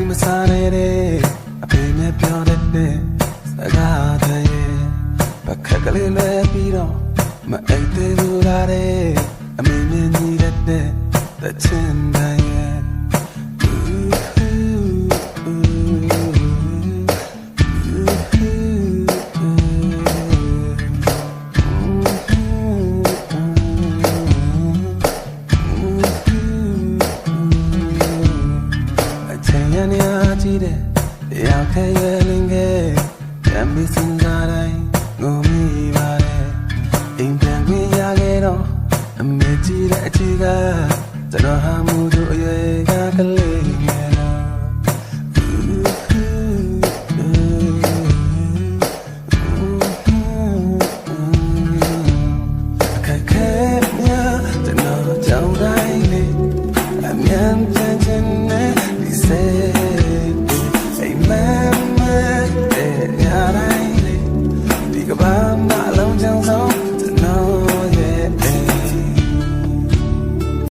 ဒီမစားနဲ့တဲ့အဖေနဲ့ပြောတဲ့တဲ့စကားတဲ့ပခက်ကလေးလဲပြီးတော့မအိတ်သေးဘူးလားတဲ့အမေနဲ့ညီတဲ့တဲ့ချင်တဲ့ရဲ့ မြန်နေအားကြည့်တဲ့တရားခဲရလင်ခဲ့ပြန်ပြီးစဉ်းစားတိုင်းငုံမိပါတယ်အိမ်ပြန်ခွင့်ရခဲ့တော့အမေကြည့်တဲ့အချီကကျွန်တော်ဟာမူတို့အရွယ်ကကလေးငယ်လားအခက်ခဲများကျွန်တော်ကြောင့်